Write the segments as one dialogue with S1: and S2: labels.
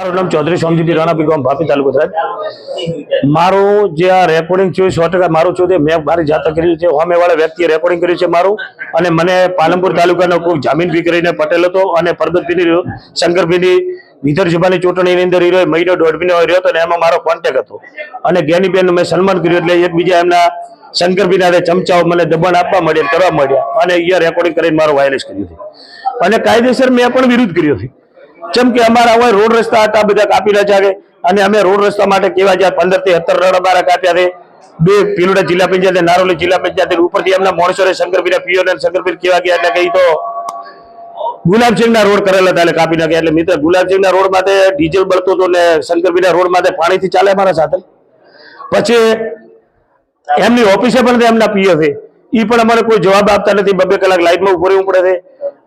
S1: મારું નામ ચૌધરી સોમજીભાઈ રાણા ગામ ભાપી તાલુકો સાહેબ મારું જે આ રેકોર્ડિંગ થયું સો ટકા મારું છું તે મેં મારી જાતે કર્યું છે. હોમેવાળા વ્યક્તિએ રેકોર્ડિંગ કર્યું છે મારું અને મને પાલનપુર તાલુકાનો કોઈ જામીન ફી કરીને પટેલ હતો અને પરબતભીની શંકરભીની વિધાનસભાની ચૂંટણીની અંદર હીરો મહિનો દોઢ મહિનો રહ્યો હતો અને એમાં મારો કોન્ટેક્ટ હતો. અને જ્ઞાનીબેન મેં સન્માન કર્યું એટલે એકબીજા એમના શંકરભાઈના હાથે ચમચાઓ મને દબાણ આપવા મળ્યા કરવા મળ્યા અને અહીંયા રેકોર્ડિંગ કરીને મારો વાયરસ કર્યું હતું અને કાયદેસર મેં પણ વિરોધ કર્યો છે. જેમ કે અમારા હોય રોડ રસ્તા હતા, બધા કાપી રહ્યા છે. અને અમે રોડ રસ્તા માટે કેવા જ્યાં પંદરથી સત્તર રોડ અમારા કાપ્યા છે. બે પીલુડા જિલ્લા પંચાયત નારોલી જિલ્લા પંચાયત ઉપરથી એમના મોણસોરે શંકરભાઈ પીઓ ને શંકરભાઈ કેવા ગયા એટલે કહી તો ગુલાબસિંહ ના રોડ કરેલા હતા એટલે કાપી નાખ્યા. એટલે મિત્ર ગુલાબસિંહ ના રોડ માટે ડીઝલ બળતો હતો ને શંકરભાઈ ના રોડ માટે પાણીથી ચાલે અમારા સાથે. પછી એમની ઓફિસે પણ એમના પીઓ છે. એ પણ અમારે કોઈ જવાબ આપતા નથી. બબે કલાક લાઈટમાં ઊભો રહેવું પડે છે.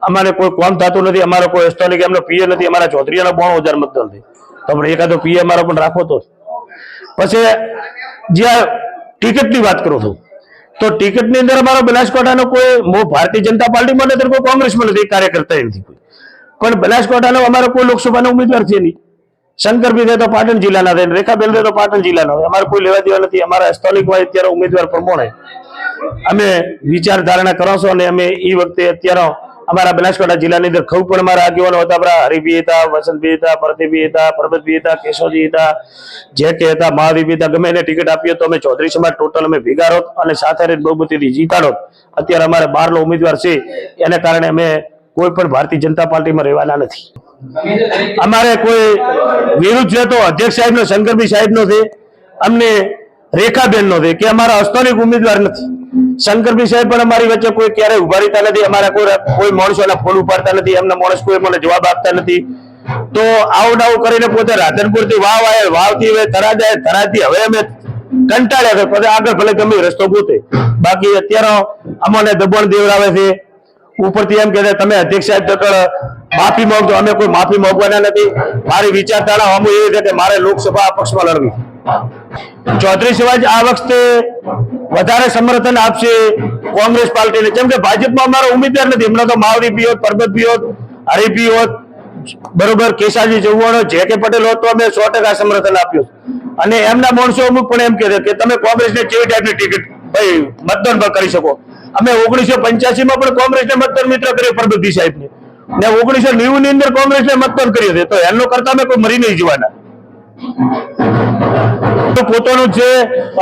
S1: અમારે કોઈ કોમ થતું નથી, અમારો કોઈ સ્થાનિક એમનો પીએ નથી, અમારા ચૌધરીના બોણ હજાર મતદાન છે. તો આપણે એકાદો પીએ અમારો પણ રાખો તો પછી જ્યાં ટિકિટની વાત કરું છું, તો ટિકિટની અંદર અમારો બનાસકાંઠાનો કોઈ મો ભારતીય જનતા પાર્ટીમાં નથી કોઈ કોંગ્રેસમાં નથી કાર્યકર્તા નથી કોઈ. પણ બનાસકાંઠાનો અમારો કોઈ લોકસભાનો ઉમેદવાર છે નહીં. શંકર બી તો પાટણ જિલ્લાના થાય રેખાબેન તો પાટણ જિલ્લાના હોય અમારે કોઈ લેવા દેવા નથી, અમારા સ્થાનિક હોય અત્યારે ઉમેદવાર પ્રમાણે. અમે વિચાર ધારણા કરો છો અને અમે એ વખતે અત્યારે અમારા બનાસકાંઠા જિલ્લાની અંદર ખવ પણ અમારા આગેવાનો હતા, આપણા હરિભી હતા, વસંતભી હતા પ્રદીપભાઈ હતા પરબતભી હતા, કેશવજી હતા, જે કે હતા મહાવીર હતા. ગમે એને ટિકિટ આપીએ તો અમે ચૌધરી સમાજ ટોટલ અમે ભેગા અને સાથે રહીને બહુમતીથી જીતાડો અત્યારે અમારે બારનો ઉમેદવાર છે, એને કારણે અમે કોઈ પણ ભારતીય જનતા પાર્ટીમાં રહેવાના નથી. અમારે કોઈ વિરુદ્ધ છે તો અધ્યક્ષ સાહેબનો શંકરભાઈ સાહેબનો છે, અમને રેખાબેનનો છે, કે અમારા હસ્તોનિક ઉમેદવાર નથી. શંકરભાઈ સાહેબ પણ અમારી વચ્ચે કોઈ ક્યારેય ઊભા રહેતા નથી. અમારા કોઈ કોઈ માણસોના ફોન ઉપાડતા નથી. એમના માણસ કોઈ મને જવાબ આપતા નથી. તો આવું આવું કરીને પોતે રાધનપુરથી વાવ આવે વાવથી હવે થરાદ આવે થરાદથી હવે અમે કંટાળ્યા છે. પછી આગળ ભલે ગમે રસ્તો પૂતે બાકી અત્યારે અમને દબાણ દેવડાવે છે. ઉપરથી એમ કે તમે અધ્યક્ષ સાહેબ તકડ માફી માંગજો, અમે કોઈ માફી માંગવાના નથી. મારી વિચારધારા અમુ એવી કે મારે લોકસભા પક્ષમાં લડવી ચૌધરી સિવાય આ વખતે વધારે સમર્થન આપશે કોંગ્રેસ પાર્ટીને. કેમ કે ભાજપમાં અમારો ઉમેદવાર નથી. હમણાં તો માવડી પીઓત પરબત પીઓત હરી પીઓત બરોબર, કેસાજી ચૌહાણ જે કે પટેલ હોત, તો અમે સો ટકા સમર્થન આપ્યું અને એમના માણસો અમુક પણ એમ કહેતા કે તમે કોંગ્રેસને કેવી ટાઈપની ટિકિટ, ભાઈ, મતદાન પર કરી શકો. અમે ઓગણીસો પંચ્યાસી માં પણ કોંગ્રેસને મતદાન મિત્ર કર્યો પરબતજી સાહેબને. ને ઓગણીસો નેવું ની અંદર કોંગ્રેસે મતદાન કર્યું છે. તો એમનો કરતા અમે કોઈ મરી નહીં જવાના. પોતાનું છે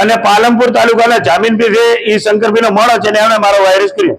S1: અને પાલનપુર તાલુકાના જામીન બી છે એ શંકરભાઈ નો માણસ છે એમણે મારો વાયરસ કર્યો.